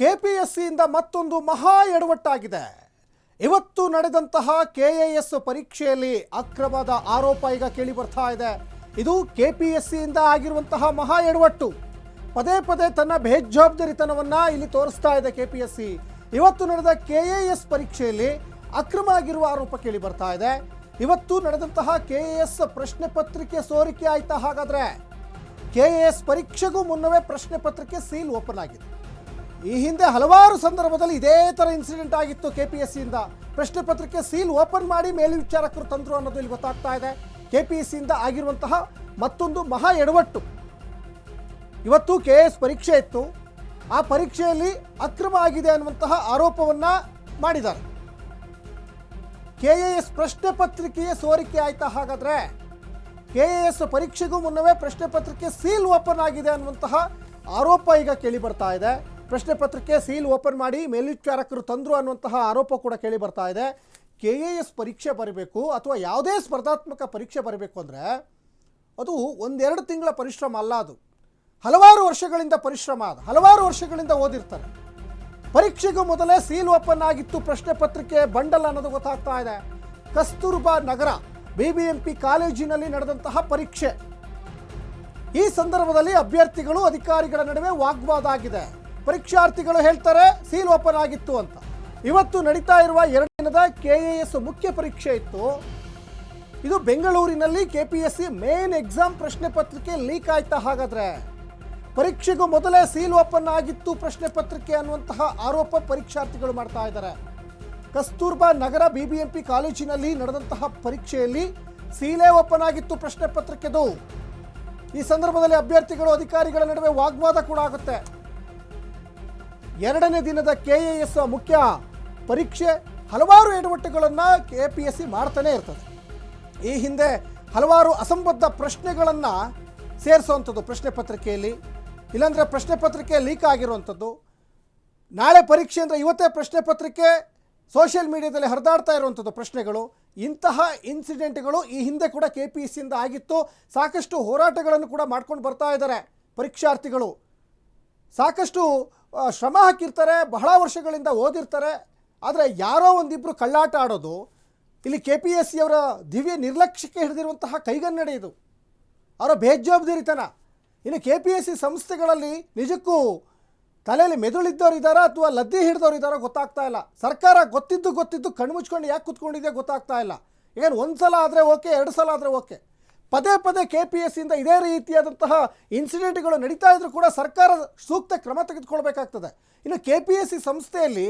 ಕೆಪಿಎಸ್ಸಿಯಿಂದ ಮತ್ತೊಂದು ಮಹಾ ಎಡವಟ್ಟಾಗಿದೆ. ಇವತ್ತು ನಡೆದಂತಹ ಕೆ ಎ ಎಸ್ ಪರೀಕ್ಷೆಯಲ್ಲಿ ಅಕ್ರಮದ ಆರೋಪ ಈಗ ಕೇಳಿ ಬರ್ತಾ ಇದೆ. ಇದು ಕೆ ಪಿ ಎಸ್ ಸಿಯಿಂದ ಆಗಿರುವಂತಹ ಮಹಾ ಎಡವಟ್ಟು. ಪದೇ ಪದೇ ತನ್ನ ಬೇಜವಾಬ್ದಾರಿತನವನ್ನ ಇಲ್ಲಿ ತೋರಿಸ್ತಾ ಇದೆ ಕೆ ಪಿ ಎಸ್ ಸಿ ಇವತ್ತು ನಡೆದ ಕೆ ಎ ಎಸ್ ಪರೀಕ್ಷೆಯಲ್ಲಿ ಅಕ್ರಮ ಆಗಿರುವ ಆರೋಪ ಕೇಳಿ ಬರ್ತಾ ಇದೆ. ಇವತ್ತು ನಡೆದಂತಹ ಕೆ ಎ ಎಸ್ ಪ್ರಶ್ನೆ ಪತ್ರಿಕೆ ಸೋರಿಕೆ ಆಯ್ತಾ ಹಾಗಾದ್ರೆ? ಎಸ್ ಪರೀಕ್ಷೆಗೂ ಮುನ್ನವೇ ಪ್ರಶ್ನೆ ಪತ್ರಿಕೆ ಸೀಲ್ ಓಪನ್ ಆಗಿದೆ. ಈ ಹಿಂದೆ ಹಲವಾರು ಸಂದರ್ಭದಲ್ಲಿ ಇದೇ ಥರ ಇನ್ಸಿಡೆಂಟ್ ಆಗಿತ್ತು ಕೆ ಪಿ ಎಸ್ ಸಿಯಿಂದ ಪ್ರಶ್ನೆ ಪತ್ರಿಕೆ ಸೀಲ್ ಓಪನ್ ಮಾಡಿ ಮೇಲ್ವಿಚಾರಕರು ತಂದ್ರು ಅನ್ನೋದು ಇಲ್ಲಿ ಗೊತ್ತಾಗ್ತಾ ಇದೆ. ಕೆ ಪಿ ಎಸ್ ಸಿಯಿಂದ ಆಗಿರುವಂತಹ ಮತ್ತೊಂದು ಮಹಾ ಎಡವಟ್ಟು. ಇವತ್ತು ಕೆ ಎಸ್ ಪರೀಕ್ಷೆ ಇತ್ತು. ಆ ಪರೀಕ್ಷೆಯಲ್ಲಿ ಅಕ್ರಮ ಆಗಿದೆ ಅನ್ನುವಂತಹ ಆರೋಪವನ್ನ ಮಾಡಿದ್ದಾರೆ. ಕೆ ಎ ಎಸ್ ಪ್ರಶ್ನೆ ಪತ್ರಿಕೆಯ ಸೋರಿಕೆ ಆಯ್ತಾ ಹಾಗಾದ್ರೆ? ಕೆ ಎ ಎಸ್ ಪರೀಕ್ಷೆಗೂ ಮುನ್ನವೇ ಪ್ರಶ್ನೆ ಪತ್ರಿಕೆ ಸೀಲ್ ಓಪನ್ ಆಗಿದೆ ಅನ್ನುವಂತಹ ಆರೋಪ ಈಗ ಕೇಳಿ ಬರ್ತಾ ಇದೆ. ಪ್ರಶ್ನೆ ಪತ್ರಿಕೆ ಸೀಲ್ ಓಪನ್ ಮಾಡಿ ಮೇಲ್ವಿಚಾರಕರು ತಂದ್ರು ಅನ್ನುವಂತಹ ಆರೋಪ ಕೂಡ ಕೇಳಿ ಬರ್ತಾ ಇದೆ. ಕೆ ಎ ಎಸ್ ಪರೀಕ್ಷೆ ಬರಬೇಕು ಅಥವಾ ಯಾವುದೇ ಸ್ಪರ್ಧಾತ್ಮಕ ಪರೀಕ್ಷೆ ಬರಬೇಕು ಅಂದರೆ ಅದು ಒಂದೆರಡು ತಿಂಗಳ ಪರಿಶ್ರಮ ಅಲ್ಲ ಅದು. ಹಲವಾರು ವರ್ಷಗಳಿಂದ ಪರಿಶ್ರಮ ಅದು. ಹಲವಾರು ವರ್ಷಗಳಿಂದ ಓದಿರ್ತಾರೆ. ಪರೀಕ್ಷೆಗೂ ಮೊದಲೇ ಸೀಲ್ ಓಪನ್ ಆಗಿತ್ತು ಪ್ರಶ್ನೆ ಪತ್ರಿಕೆ ಬಂಡಲ್ ಅನ್ನೋದು ಗೊತ್ತಾಗ್ತಾ ಇದೆ. Kasturba Nagar B B M P ಕಾಲೇಜಿನಲ್ಲಿ ನಡೆದಂತಹ ಪರೀಕ್ಷೆ. ಈ ಸಂದರ್ಭದಲ್ಲಿ ಅಭ್ಯರ್ಥಿಗಳು ಅಧಿಕಾರಿಗಳ ನಡುವೆ ವಾಗ್ವಾದ ಆಗಿದೆ. ಪರೀಕ್ಷಾರ್ಥಿಗಳು ಹೇಳ್ತಾರೆ, ಸೀಲ್ ಓಪನ್ ಆಗಿತ್ತು ಅಂತ. ಇವತ್ತು ನಡೀತಾ ಇರುವ ಎರಡು ದಿನದ ಕೆ ಎ ಎಸ್ ಮುಖ್ಯ ಪರೀಕ್ಷೆ ಇತ್ತು. ಇದು ಬೆಂಗಳೂರಿನಲ್ಲಿ K P S C main exam ಪ್ರಶ್ನೆ ಪತ್ರಿಕೆ ಲೀಕ್ ಆಯ್ತಾ ಹಾಗಾದ್ರೆ? ಪರೀಕ್ಷೆಗೂ ಮೊದಲೇ ಸೀಲ್ ಓಪನ್ ಆಗಿತ್ತು ಪ್ರಶ್ನೆ ಪತ್ರಿಕೆ ಅನ್ನುವಂತಹ ಆರೋಪ ಪರೀಕ್ಷಾರ್ಥಿಗಳು ಮಾಡ್ತಾ ಇದ್ದಾರೆ. ಕಸ್ತೂರ್ಬಾ ನಗರ ಬಿಬಿಎಂಪಿ ಕಾಲೇಜಿನಲ್ಲಿ ನಡೆದಂತಹ ಪರೀಕ್ಷೆಯಲ್ಲಿ ಸೀಲೇ ಓಪನ್ ಆಗಿತ್ತು ಪ್ರಶ್ನೆ ಪತ್ರಿಕೆದು. ಈ ಸಂದರ್ಭದಲ್ಲಿ ಅಭ್ಯರ್ಥಿಗಳು, ಅಧಿಕಾರಿಗಳ ನಡುವೆ ವಾಗ್ವಾದ ಕೂಡ ಆಗುತ್ತೆ. ಎರಡನೇ ದಿನದ ಕೆ ಎ ಎಸ್ ಮುಖ್ಯ ಪರೀಕ್ಷೆ ಹಲವಾರು ಎಡವಟ್ಟುಗಳನ್ನು ಕೆ ಪಿ ಎಸ್ ಸಿ ಮಾಡ್ತಾನೆ ಇರ್ತದೆ. ಈ ಹಿಂದೆ ಹಲವಾರು ಅಸಂಬದ್ಧ ಪ್ರಶ್ನೆಗಳನ್ನು ಸೇರಿಸುವಂಥದ್ದು ಪ್ರಶ್ನೆ ಪತ್ರಿಕೆಯಲ್ಲಿ, ಇಲ್ಲಾಂದರೆ ಪ್ರಶ್ನೆ ಪತ್ರಿಕೆ ಲೀಕ್ ಆಗಿರುವಂಥದ್ದು ನಾಳೆ ಪರೀಕ್ಷೆ ಅಂದರೆ ಇವತ್ತೇ ಪ್ರಶ್ನೆ ಪತ್ರಿಕೆ ಸೋಷಿಯಲ್ ಮೀಡಿಯಾದಲ್ಲಿ ಹರಿದಾಡ್ತಾ ಇರುವಂಥದ್ದು ಪ್ರಶ್ನೆಗಳು. ಇಂತಹ ಇನ್ಸಿಡೆಂಟ್ಗಳು ಈ ಹಿಂದೆ ಕೂಡ ಕೆ ಪಿ ಎಸ್ ಸಿಯಿಂದ ಆಗಿತ್ತು. ಸಾಕಷ್ಟು ಹೋರಾಟಗಳನ್ನು ಕೂಡ ಮಾಡ್ಕೊಂಡು ಬರ್ತಾ ಇದ್ದಾರೆ ಪರೀಕ್ಷಾರ್ಥಿಗಳು. ಸಾಕಷ್ಟು ಶ್ರಮ ಹಾಕಿರ್ತಾರೆ, ಬಹಳ ವರ್ಷಗಳಿಂದ ಓದಿರ್ತಾರೆ. ಆದರೆ ಯಾರೋ ಒಂದಿಬ್ಬರು ಕಳ್ಳಾಟ ಆಡೋದು, ಇಲ್ಲಿ ಕೆ ಪಿ ಎಸ್ ಸಿಯವರ ದಿವ್ಯ ನಿರ್ಲಕ್ಷ್ಯಕ್ಕೆ ಹಿಡಿದಿರುವಂತಹ ಕೈಗನ್ನಡಿ ಇದು ಅವರ ಬೇಜವಾಬ್ದಾರಿತನ. ಇನ್ನು ಕೆ ಪಿ ಎಸ್ ಸಿ ಸಂಸ್ಥೆಗಳಲ್ಲಿ ನಿಜಕ್ಕೂ ತಲೆಯಲ್ಲಿ ಮೆದುಳಿದ್ದವರು ಇದ್ದಾರಾ ಅಥವಾ ಲದ್ದಿ ಹಿಡಿದವರು ಇದ್ದಾರೋ ಗೊತ್ತಾಗ್ತಾ ಇಲ್ಲ. ಸರ್ಕಾರ ಗೊತ್ತಿದ್ದು ಗೊತ್ತಿದ್ದು ಕಣ್ಮುಚ್ಕೊಂಡು ಯಾಕೆ ಕುತ್ಕೊಂಡಿದೆ ಗೊತ್ತಾಗ್ತಾ ಇಲ್ಲ. ಏನು ಒಂದು ಸಲ ಆದರೆ ಓಕೆ, ಎರಡು ಸಲ ಆದರೆ ಓಕೆ. ಪದೇ ಪದೇ ಕೆ ಪಿ ಎಸ್ ಇಂದ ಇದೇ ರೀತಿಯಾದಂತಹ ಇನ್ಸಿಡೆಂಟ್ಗಳು ನಡೀತಾ ಇದ್ರೂ ಕೂಡ ಸರ್ಕಾರ ಸೂಕ್ತ ಕ್ರಮ ತೆಗೆದುಕೊಳ್ಬೇಕಾಗ್ತದೆ. ಇನ್ನು ಕೆ ಪಿ ಎಸ್ ಸಿ ಸಂಸ್ಥೆಯಲ್ಲಿ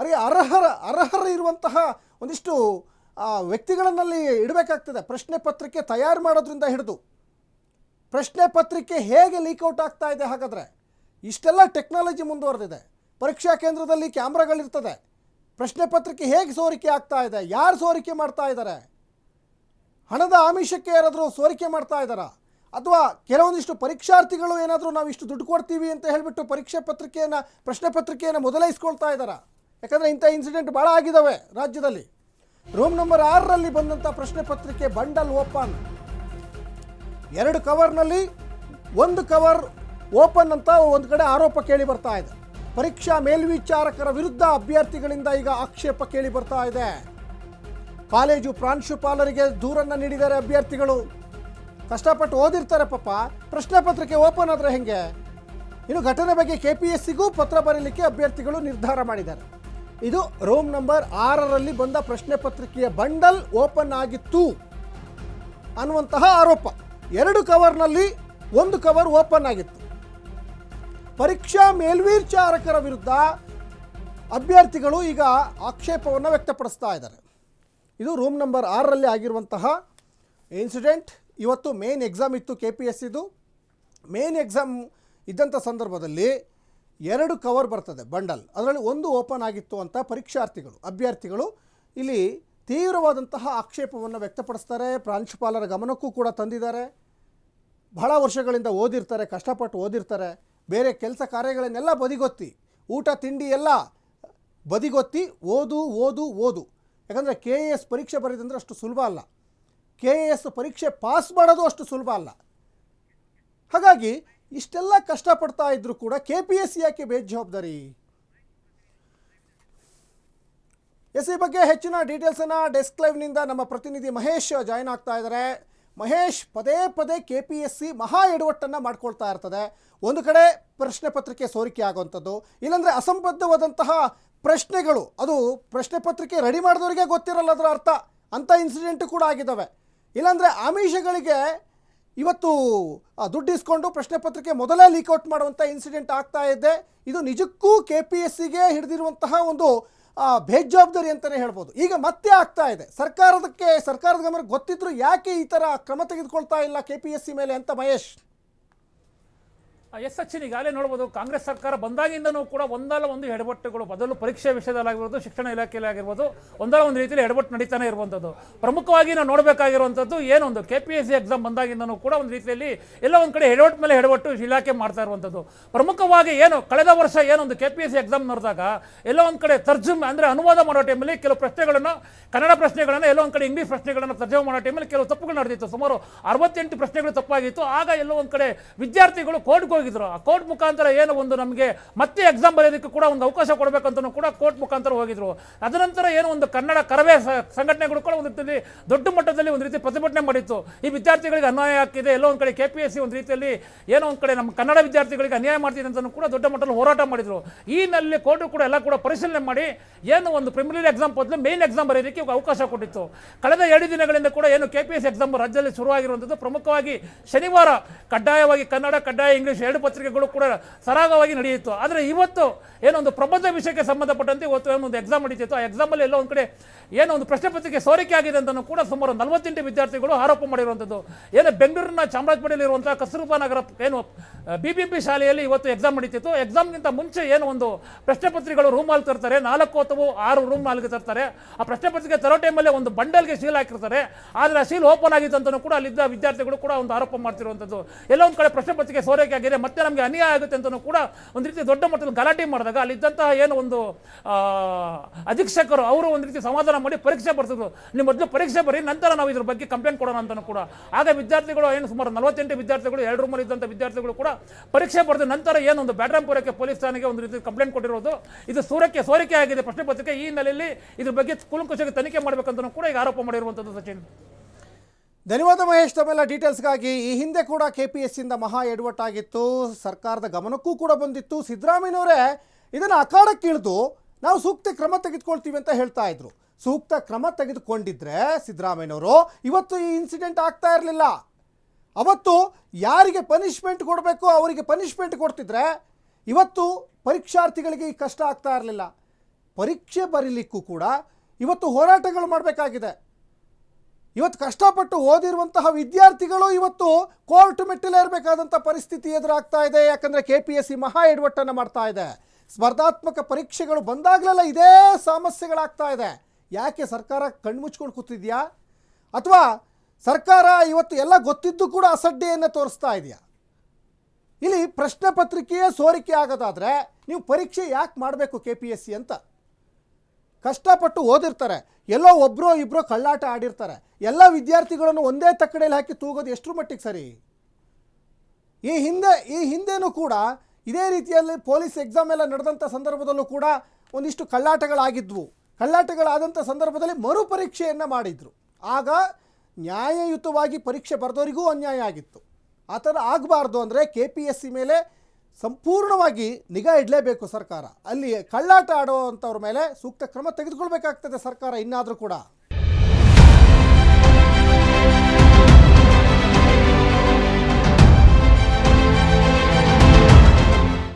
ಅವರಿಗೆ ಅರ್ಹರ ಅರ್ಹರ ಇರುವಂತಹ ಒಂದಿಷ್ಟು ವ್ಯಕ್ತಿಗಳನ್ನಲ್ಲಿ ಇಡಬೇಕಾಗ್ತದೆ. ಪ್ರಶ್ನೆ ಪತ್ರಿಕೆ ತಯಾರು ಮಾಡೋದ್ರಿಂದ ಹಿಡಿದು. ಪ್ರಶ್ನೆ ಪತ್ರಿಕೆ ಹೇಗೆ ಲೀಕ್ಔಟ್ ಆಗ್ತಾ ಇದೆ ಹಾಗಾದರೆ? ಇಷ್ಟೆಲ್ಲ ಟೆಕ್ನಾಲಜಿ ಮುಂದುವರೆದಿದೆ. ಪರೀಕ್ಷಾ ಕೇಂದ್ರದಲ್ಲಿ ಕ್ಯಾಮ್ರಾಗಳಿರ್ತದೆ ಪ್ರಶ್ನೆ ಪತ್ರಿಕೆ ಹೇಗೆ ಸೋರಿಕೆ ಆಗ್ತಾ ಇದೆ? ಯಾರು ಸೋರಿಕೆ ಮಾಡ್ತಾ ಇದ್ದಾರೆ? ಹಣದ ಆಮಿಷಕ್ಕೆ ಯಾರಾದರೂ ಸೋರಿಕೆ ಮಾಡ್ತಾ ಇದ್ದಾರಾ? ಅಥವಾ ಕೆಲವೊಂದಿಷ್ಟು ಪರೀಕ್ಷಾರ್ಥಿಗಳು ಏನಾದರೂ ನಾವು ಇಷ್ಟು ದುಡ್ಡು ಕೊಡ್ತೀವಿ ಅಂತ ಹೇಳಿಬಿಟ್ಟು ಪರೀಕ್ಷೆ ಪತ್ರಿಕೆಯನ್ನು, ಪ್ರಶ್ನೆ ಪತ್ರಿಕೆಯನ್ನು ಮೊದಲೇ ಇಸ್ಕೊಳ್ತಾ ಇದ್ದಾರಾ? ಯಾಕಂದರೆ ಇಂಥ ಇನ್ಸಿಡೆಂಟ್ ಭಾಳ ಆಗಿದ್ದಾವೆ ರಾಜ್ಯದಲ್ಲಿ. ರೂಮ್ ನಂಬರ್ ಆರರಲ್ಲಿ ಬಂದಂಥ ಪ್ರಶ್ನೆ ಪತ್ರಿಕೆ ಬಂಡಲ್ ಓಪನ್. ಎರಡು ಕವರ್ನಲ್ಲಿ ಒಂದು ಕವರ್ ಓಪನ್ ಅಂತ ಒಂದು ಕಡೆ ಆರೋಪ ಕೇಳಿ ಬರ್ತಾ ಇದೆ. ಪರೀಕ್ಷಾ ಮೇಲ್ವಿಚಾರಕರ ವಿರುದ್ಧ ಅಭ್ಯರ್ಥಿಗಳಿಂದ ಈಗ ಆಕ್ಷೇಪ ಕೇಳಿ ಬರ್ತಾ ಇದೆ. ಕಾಲೇಜು ಪ್ರಾಂಶುಪಾಲರಿಗೆ ದೂರನ್ನು ನೀಡಿದ್ದಾರೆ ಅಭ್ಯರ್ಥಿಗಳು. ಕಷ್ಟಪಟ್ಟು ಓದಿರ್ತಾರೆ ಪಾಪ. ಪ್ರಶ್ನೆ ಪತ್ರಿಕೆ ಓಪನ್ ಆದರೆ ಹೆಂಗೆ? ಇನ್ನು ಘಟನೆ ಬಗ್ಗೆ ಕೆ ಪಿ ಎಸ್ ಸಿಗೂ ಪತ್ರ ಬರೀಲಿಕ್ಕೆ ಅಭ್ಯರ್ಥಿಗಳು ನಿರ್ಧಾರ ಮಾಡಿದ್ದಾರೆ. ಇದು ರೂಮ್ ನಂಬರ್ ಆರರಲ್ಲಿ ಬಂದ ಪ್ರಶ್ನೆ ಪತ್ರಿಕೆಯ ಬಂಡಲ್ ಓಪನ್ ಆಗಿತ್ತು ಅನ್ನುವಂತಹ ಆರೋಪ. ಎರಡು ಕವರ್ನಲ್ಲಿ ಒಂದು ಕವರ್ ಓಪನ್ ಆಗಿತ್ತು. ಪರೀಕ್ಷಾ ಮೇಲ್ವಿಚಾರಕರ ವಿರುದ್ಧ ಅಭ್ಯರ್ಥಿಗಳು ಈಗ ಆಕ್ಷೇಪವನ್ನು ವ್ಯಕ್ತಪಡಿಸ್ತಾ ಇದ್ದಾರೆ. ಇದು ರೂಮ್ ನಂಬರ್ ಆರರಲ್ಲಿ ಆಗಿರುವಂತಹ ಇನ್ಸಿಡೆಂಟ್. ಇವತ್ತು ಮೇನ್ ಎಕ್ಸಾಮ್ ಇತ್ತು ಕೆ ಪಿ ಎಸ್ ಇದು ಮೇನ್ ಎಕ್ಸಾಮ್ ಇದ್ದಂಥ ಸಂದರ್ಭದಲ್ಲಿ ಎರಡು ಕವರ್ ಬರ್ತದೆ ಬಂಡಲ್ ಅದರಲ್ಲಿ ಒಂದು ಓಪನ್ ಆಗಿತ್ತು ಅಂತ ಪರೀಕ್ಷಾರ್ಥಿಗಳು, ಅಭ್ಯರ್ಥಿಗಳು ಇಲ್ಲಿ ತೀವ್ರವಾದಂತಹ ಆಕ್ಷೇಪವನ್ನು ವ್ಯಕ್ತಪಡಿಸ್ತಾರೆ. ಪ್ರಾಂಶುಪಾಲರ ಗಮನಕ್ಕೂ ಕೂಡ ತಂದಿದ್ದಾರೆ. ಬಹಳ ವರ್ಷಗಳಿಂದ ಓದಿರ್ತಾರೆ, ಕಷ್ಟಪಟ್ಟು ಓದಿರ್ತಾರೆ. ಬೇರೆ ಕೆಲಸ ಕಾರ್ಯಗಳನ್ನೆಲ್ಲ ಬದಿಗೊತ್ತಿ, ಊಟ, ತಿಂಡಿ ಎಲ್ಲ ಬದಿಗೊತ್ತಿ ಓದು ಓದು ಓದು. ಯಾಕಂದರೆ ಕೆ ಎ ಎಸ್ ಪರೀಕ್ಷೆ ಬರೆದಂದ್ರೆ ಅಷ್ಟು ಸುಲಭ ಅಲ್ಲ. ಕೆ ಎ ಎಸ್ ಪರೀಕ್ಷೆ ಪಾಸ್ ಮಾಡೋದು ಅಷ್ಟು ಸುಲಭ ಅಲ್ಲ. ಹಾಗಾಗಿ ಇಷ್ಟೆಲ್ಲ ಕಷ್ಟಪಡ್ತಾ ಇದ್ರು ಕೂಡ ಕೆ ಪಿ ಎಸ್ ಸಿ ಯಾಕೆ ಬೇಜವಾಬ್ದಾರಿ? ಎಸ್ ಈ ಬಗ್ಗೆ ಹೆಚ್ಚಿನ ಡೀಟೇಲ್ಸನ್ನು ಡೆಸ್ಕ್ ಲೈವ್ನಿಂದ ನಮ್ಮ ಪ್ರತಿನಿಧಿ ಮಹೇಶ್ ಜಾಯ್ನ್ ಆಗ್ತಾ ಇದ್ದಾರೆ. ಮಹೇಶ್ ಪದೇ ಪದೇ ಕೆ ಪಿ ಎಸ್ ಸಿ ಮಹಾ ಎಡವಟ್ಟನ್ನು ಮಾಡ್ಕೊಳ್ತಾ ಇರ್ತದೆ. ಒಂದು ಕಡೆ ಪ್ರಶ್ನೆ ಪತ್ರಿಕೆ ಸೋರಿಕೆ ಆಗುವಂಥದ್ದು, ಇಲ್ಲಾಂದರೆ ಅಸಂಬದ್ಧವಾದಂತಹ ಪ್ರಶ್ನೆಗಳು, ಅದು ಪ್ರಶ್ನೆ ಪತ್ರಿಕೆ ರೆಡಿ ಮಾಡಿದವರಿಗೆ ಗೊತ್ತಿರಲ್ಲ ಅದರ ಅರ್ಥ. ಅಂಥ ಇನ್ಸಿಡೆಂಟು ಕೂಡ ಆಗಿದ್ದಾವೆ ಇಲ್ಲಾಂದರೆ ಆಮಿಷಗಳಿಗೆ ಇವತ್ತು ದುಡ್ಡು ಇಸ್ಕೊಂಡು ಪ್ರಶ್ನೆ ಪತ್ರಿಕೆ ಮೊದಲೇ ಲೀಕ್ಔಟ್ ಮಾಡುವಂಥ ಇನ್ಸಿಡೆಂಟ್ ಆಗ್ತಾ ಇದೆ. ಇದು ನಿಜಕ್ಕೂ ಕೆ ಪಿ ಎಸ್ ಸಿಗೆ ಹಿಡಿದಿರುವಂತಹ ಒಂದು ಬೇಜವಾಬ್ದಾರಿ ಅಂತಲೇ ಹೇಳ್ಬೋದು. ಈಗ ಮತ್ತೆ ಆಗ್ತಾ ಇದೆ. ಸರ್ಕಾರದಕ್ಕೆ, ಸರ್ಕಾರದ ಗಮನಕ್ಕೆ ಗೊತ್ತಿದ್ರು ಯಾಕೆ ಈ ಥರ ಕ್ರಮ ತೆಗೆದುಕೊಳ್ತಾ ಇಲ್ಲ ಕೆ ಪಿ ಎಸ್ ಸಿ ಮೇಲೆ ಅಂತ ಮಹೇಶ್? ಎಸ್ ಸಚಿನ್ ಈಗಾಗಲೇ ನೋಡ್ಬೋದು, ಕಾಂಗ್ರೆಸ್ ಸರ್ಕಾರ ಬಂದಾಗಿಂದನೂ ಕೂಡ ಒಂದಲ್ಲ ಒಂದು ಎಡವಟ್ಟುಗಳು, ಬದಲು ಪರೀಕ್ಷೆ ವಿಷಯದಲ್ಲಾಗಿರ್ಬೋದು, ಶಿಕ್ಷಣ ಇಲಾಖೆಯಲ್ಲಿ ಆಗಿರ್ಬೋದು ಒಂದಲ್ಲ ಒಂದು ರೀತಿಯಲ್ಲಿ ಎಡವಟ್ಟು ನಡೀತಾನೆ ಇರುವಂಥದ್ದು. ಪ್ರಮುಖವಾಗಿ ನಾವು ನೋಡಬೇಕಾಗಿರುವಂಥದ್ದು ಏನೊಂದು K P S C exam ಬಂದಾಗಿಂದನೂ ಕೂಡ ಒಂದು ರೀತಿಯಲ್ಲಿ ಎಲ್ಲ ಒಂದು ಕಡೆ ಎಡವಟ್ಟು ಮೇಲೆ ಎಡವಟ್ಟು ಇಲಾಖೆ ಮಾಡ್ತಾ ಇರುವಂಥದ್ದು. ಪ್ರಮುಖವಾಗಿ ಏನು, ಕಳೆದ ವರ್ಷ ಏನೊಂದು K P S C exam ನೋಡಿದಾಗ ಎಲ್ಲ ಒಂದು ಕಡೆ ತರ್ಜುಮ್ ಅಂದರೆ ಅನುವಾದ ಮಾಡೋ ಟೈಮಲ್ಲಿ ಕೆಲವು ಪ್ರಶ್ನೆಗಳನ್ನು, ಕನ್ನಡ ಪ್ರಶ್ನೆಗಳನ್ನು, ಎಲ್ಲೋ ಒಂದು ಕಡೆ ಇಂಗ್ಲೀಷ್ ಪ್ರಶ್ನೆಗಳನ್ನು ತರ್ಜುಮೆ ಮಾಡೋ ಟೈಮಲ್ಲಿ ಕೆಲವು ತಪ್ಪುಗಳು ನಡೆದಿತ್ತು. ಸುಮಾರು ಅರವತ್ತೆಂಟು ಪ್ರಶ್ನೆಗಳು ತಪ್ಪಾಗಿತ್ತು. ಆಗ ಎಲ್ಲೋ ಒಂದು ಕಡೆ ವಿದ್ಯಾರ್ಥಿಗಳು ಕೋರ್ಟ್ಗೆ ಹೋಗಿದ್ರು. ಆ ಕೋರ್ಟ್ ಮುಖಾಂತರ ಏನು ಒಂದು ನಮಗೆ ಮತ್ತೆ ಎಕ್ಸಾಮ್ ಬರೆಯೋದಕ್ಕೆ ಕೂಡ ಒಂದು ಅವಕಾಶ ಕೊಡಬೇಕಂತನೂ ಕೂಡ ಕೋರ್ಟ್ ಮುಖಾಂತರ ಹೋಗಿದ್ರು. ಅದನಂತರ ಏನು ಒಂದು ಕನ್ನಡ ಕರವೇ ಸಂಘಟನೆಗಳು ಕೂಡ ಒಂದು ರೀತಿಯಲ್ಲಿ ದೊಡ್ಡ ಮಟ್ಟದಲ್ಲಿ ಒಂದು ರೀತಿ ಪ್ರತಿಭಟನೆ ಮಾಡಿತ್ತು. ಈ ವಿದ್ಯಾರ್ಥಿಗಳಿಗೆ ಅನ್ಯಾಯ ಆಗ್ತಿದೆ ಎಲ್ಲೋ ಒಂದು ಕಡೆ ಕೆ ಪಿ ಎಸ್ ಒಂದು ರೀತಿಯಲ್ಲಿ ಏನೋ ಒಂದು ಕಡೆ ನಮ್ಮ ಕನ್ನಡ ವಿದ್ಯಾರ್ಥಿಗಳಿಗೆ ಅನ್ಯಾಯ ಮಾಡ್ತಿದೆ ಅಂತ ಕೂಡ ದೊಡ್ಡ ಮಟ್ಟದಲ್ಲಿ ಹೋರಾಟ ಮಾಡಿದ್ರು. ಈ ನಲ್ಲಿ ಕೋರ್ಟ್ ಕೂಡ ಎಲ್ಲ ಕೂಡ ಪರಿಶೀಲನೆ ಮಾಡಿ ಏನು ಒಂದು ಪ್ರಿಮಿನರಿ ಎಕ್ಸಾಮ್ ಬದಲು ಮೇನ್ ಎಕ್ಸಾಮ್ ಬರೆಯೋದಕ್ಕೆ ಅವಕಾಶ ಕೊಟ್ಟಿತ್ತು. ಕಳೆದ ಎರಡು ದಿನಗಳಿಂದ ಕೂಡ ಏನು ಕೆ ಪಿ ಎಸ್ ಎಕ್ಸಾಮ್ ರಾಜ್ಯದಲ್ಲಿ ಶುರುವಾಗಿರುವಂಥದ್ದು ಪ್ರಮುಖವಾಗಿ ಶನಿವಾರ ಕಡ್ಡಾಯವಾಗಿ ಕನ್ನಡ, ಕಡ್ಡಾಯ ಇಂಗ್ಲೀಷ್ ಎರಡು ಪತ್ರಿಕೆಗಳು ಕೂಡ ಸರಾಗವಾಗಿ ನಡೆಯಿತು. ಆದರೆ ಇವತ್ತು ಏನೊಂದು ಪ್ರಬಂಧ ವಿಷಯಕ್ಕೆ ಸಂಬಂಧಪಟ್ಟಂತೆ ಇವತ್ತು ಏನೊಂದು ಎಕ್ಸಾಮ್ ನಡೀತಿತ್ತು. ಆ ಎಕ್ಸಾಮಲ್ಲಿ ಎಲ್ಲೋ ಒಂದು ಕಡೆ ಏನೋ ಒಂದು ಪ್ರಶ್ನೆ ಪತ್ರಿಕೆ ಸೋರಿಕೆ ಆಗಿದೆ ಅಂತಲೂ ಕೂಡ ಸುಮಾರು ನಲವತ್ತೆಂಟು ವಿದ್ಯಾರ್ಥಿಗಳು ಆರೋಪ ಮಾಡಿರುವಂಥದ್ದು. ಏನು ಬೆಂಗಳೂರಿನ ಚಾಮರಾಜಪೇಟೆಯಲ್ಲಿ ಇರುವಂಥ ನಗರ ಏನು ಬಿ ಬಿ ಪಿ ಶಾಲೆಯಲ್ಲಿ ಇವತ್ತು ಎಕ್ಸಾಮ್ ನಡೀತಿತ್ತು. ಎಕ್ಸಾಮ್ಗಿಂತ ಮುಂಚೆ ಏನು ಒಂದು ಪ್ರಶ್ನೆ ಪತ್ರಿಕೆಗಳು ರೂಮಲ್ಲಿ ತರ್ತಾರೆ. ನಾಲ್ಕು ಅಥವಾ ಆರು ರೂಮ್ ನಾಲ್ಕು ತರ್ತಾರೆ. ಆ ಪ್ರಶ್ನೆ ಪತ್ರಿಕೆ ತರೋ ಟೈಮಲ್ಲಿ ಒಂದು ಬಂಡಲ್ಗೆ ಸೀಲ್ ಹಾಕಿರ್ತಾರೆ. ಆದರೆ ಆ ಸೀಲ್ ಓಪನ್ ಆಗಿತ್ತು ಅಂತಲೂ ಕೂಡ ಅಲ್ಲಿದ್ದ ವಿದ್ಯಾರ್ಥಿಗಳು ಕೂಡ ಒಂದು ಆರೋಪ ಮಾಡ್ತಿರುವಂಥದ್ದು. ಎಲ್ಲ ಒಂದು ಕಡೆ ಪ್ರಶ್ನೆ ಪತ್ರಿಕೆ ಆಗಿದೆ, ಮತ್ತೆ ನಮಗೆ ಅನ್ಯಾಯ ಆಗುತ್ತೆ ಅಂತಲೂ ಕೂಡ ಒಂದು ರೀತಿ ದೊಡ್ಡ ಮಟ್ಟದಲ್ಲಿ ಗಲಾಟೆ ಮಾಡಿದಾಗ ಅಲ್ಲಿದ್ದಂತಹ ಏನು ಒಂದು ಅಧೀಕ್ಷಕರು ಅವರು ಒಂದು ರೀತಿ ಸಮಾಧಾನ ಮಾಡಿ ಪರೀಕ್ಷೆ ಬರ್ತಿದ್ರು. ನಿಮ್ಮ ಮೊದಲು ಪರೀಕ್ಷೆ ಬರೀ, ನಂತರ ನಾವು ಇದ್ರ ಬಗ್ಗೆ ಕಂಪ್ಲೇಂಟ್ ಕೊಡೋಣ ಅಂತಲೂ ಕೂಡ. ಆಗ ವಿದ್ಯಾರ್ಥಿಗಳು ಏನು ಸುಮಾರು ನಲವತ್ತೆಂಟು ವಿದ್ಯಾರ್ಥಿಗಳು, ಎರಡು ರೂಮಲ್ಲಿ ಇದ್ದಂಥ ವಿದ್ಯಾರ್ಥಿಗಳು ಕೂಡ ಪರೀಕ್ಷೆ ಬರೆದ ನಂತರ ಏನೊಂದು ಬ್ಯಾಟ್ರಾಂಪುರಕ್ಕೆ ಪೊಲೀಸ್ ಠಾಣೆಗೆ ಒಂದು ರೀತಿ ಕಂಪ್ಲೇಂಟ್ ಕೊಟ್ಟಿರೋದು. ಇದು ಸೂರಕ್ಕೆ ಸೋರಿಕೆ ಆಗಿದೆ. ಪ್ರಶ್ನೆ ಪತ್ರಿಕೆ ಈ ಹಿನ್ನೆಲೆಯಲ್ಲಿ ಇದ್ರ ಬಗ್ಗೆ ಕೂಲಂಕುಷವಾಗಿ ತನಿಖೆ ಮಾಡಬೇಕಂತ ಕೂಡ ಈಗ ಆರೋಪ ಮಾಡಿರುವಂಥದ್ದು ಸಚಿನ್. ಧನ್ಯವಾದ ಮಹೇಶ್. ತಮ್ಮೆಲ್ಲ ಡೀಟೇಲ್ಸ್ಗಾಗಿ ಈ ಹಿಂದೆ ಕೂಡ ಕೆ ಪಿ ಎಸ್ ಇಂದ ಮಹಾ ಎಡವಟ್ಟಾಗಿತ್ತು. ಸರ್ಕಾರದ ಗಮನಕ್ಕೂ ಕೂಡ ಬಂದಿತ್ತು. ಸಿದ್ದರಾಮಯ್ಯನವರೇ ಇದನ್ನು ಅಖಾಡಕ್ಕೆ ಇಳಿದು ನಾವು ಸೂಕ್ತ ಕ್ರಮ ತೆಗೆದುಕೊಳ್ತೀವಿ ಅಂತ ಹೇಳ್ತಾ ಇದ್ರು. ಸೂಕ್ತ ಕ್ರಮ ತೆಗೆದುಕೊಂಡಿದ್ರೆ ಸಿದ್ದರಾಮಯ್ಯನವರು ಇವತ್ತು ಈ ಇನ್ಸಿಡೆಂಟ್ ಆಗ್ತಾ ಇರಲಿಲ್ಲ. ಅವತ್ತು ಯಾರಿಗೆ ಪನಿಷ್ಮೆಂಟ್ ಕೊಡಬೇಕು ಅವರಿಗೆ ಪನಿಷ್ಮೆಂಟ್ ಕೊಡ್ತಿದ್ರೆ ಇವತ್ತು ಪರೀಕ್ಷಾರ್ಥಿಗಳಿಗೆ ಈ ಕಷ್ಟ ಆಗ್ತಾ ಇರಲಿಲ್ಲ. ಪರೀಕ್ಷೆ ಬರೀಲಿಕ್ಕೂ ಕೂಡ ಇವತ್ತು ಹೋರಾಟಗಳು ಮಾಡಬೇಕಾಗಿದೆ. ಇವತ್ತು ಕಷ್ಟಪಟ್ಟು ಓದಿರುವಂತಹ ವಿದ್ಯಾರ್ಥಿಗಳು ಇವತ್ತು ಕೋರ್ಟ್ ಮೆಟ್ಟಿಲೇರಬೇಕಾದಂಥ ಪರಿಸ್ಥಿತಿ ಎದುರಾಗ್ತಾ ಇದೆ. ಯಾಕಂದರೆ ಕೆ ಪಿ ಎಸ್ ಸಿ ಮಹಾ ಎಡವಟ್ಟನ್ನು ಮಾಡ್ತಾ ಇದೆ. ಸ್ಪರ್ಧಾತ್ಮಕ ಪರೀಕ್ಷೆಗಳು ಬಂದಾಗಲೆಲ್ಲ ಇದೇ ಸಮಸ್ಯೆಗಳಾಗ್ತಾ ಇದೆ. ಯಾಕೆ ಸರ್ಕಾರ ಕಣ್ಮುಚ್ಕೊಂಡು ಕೂತಿದ್ಯಾ? ಅಥವಾ ಸರ್ಕಾರ ಇವತ್ತು ಎಲ್ಲ ಗೊತ್ತಿದ್ದು ಕೂಡ ಅಸಡ್ಡೆಯನ್ನು ತೋರಿಸ್ತಾ ಇದೆಯಾ? ಇಲ್ಲಿ ಪ್ರಶ್ನೆ ಪತ್ರಿಕೆಯೇ ಸೋರಿಕೆ ಆಗೋದಾದರೆ ನೀವು ಪರೀಕ್ಷೆ ಯಾಕೆ ಮಾಡಬೇಕು ಕೆ ಪಿ ಎಸ್ ಸಿ ಅಂತ? ಕಷ್ಟಪಟ್ಟು ಓದಿರ್ತಾರೆ, ಎಲ್ಲೋ ಒಬ್ಬರೋ ಇಬ್ಬರೋ ಕಳ್ಳಾಟ ಆಡಿರ್ತಾರೆ, ಎಲ್ಲ ವಿದ್ಯಾರ್ಥಿಗಳನ್ನು ಒಂದೇ ತಕ್ಕಡೆಯಲ್ಲಿ ಹಾಕಿ ತೂಗೋದು ಎಷ್ಟರ ಮಟ್ಟಿಗೆ ಸರಿ? ಈ ಹಿಂದೆ, ಈ ಹಿಂದೆನೂ ಕೂಡ ಇದೇ ರೀತಿಯಲ್ಲಿ ಪೊಲೀಸ್ ಎಕ್ಸಾಮ್ ಎಲ್ಲ ನಡೆದಂಥ ಸಂದರ್ಭದಲ್ಲೂ ಕೂಡ ಒಂದಿಷ್ಟು ಕಳ್ಳಾಟಗಳಾಗಿದ್ವು. ಕಳ್ಳಾಟಗಳಾದಂಥ ಸಂದರ್ಭದಲ್ಲಿ ಮರುಪರೀಕ್ಷೆಯನ್ನು ಮಾಡಿದರು. ಆಗ ನ್ಯಾಯಯುತವಾಗಿ ಪರೀಕ್ಷೆ ಬರೆದವರಿಗೂ ಅನ್ಯಾಯ ಆಗಿತ್ತು. ಆ ಥರ ಆಗಬಾರ್ದು ಅಂದರೆ ಕೆ ಪಿ ಎಸ್ ಸಿ ಮೇಲೆ ಸಂಪೂರ್ಣವಾಗಿ ನಿಗಾ ಇಡಲೇಬೇಕು ಸರ್ಕಾರ. ಅಲ್ಲಿ ಕಳ್ಳಾಟ ಆಡುವಂಥವ್ರ ಮೇಲೆ ಸೂಕ್ತ ಕ್ರಮ ತೆಗೆದುಕೊಳ್ಬೇಕಾಗ್ತದೆ ಸರ್ಕಾರ ಇನ್ನಾದರೂ ಕೂಡ.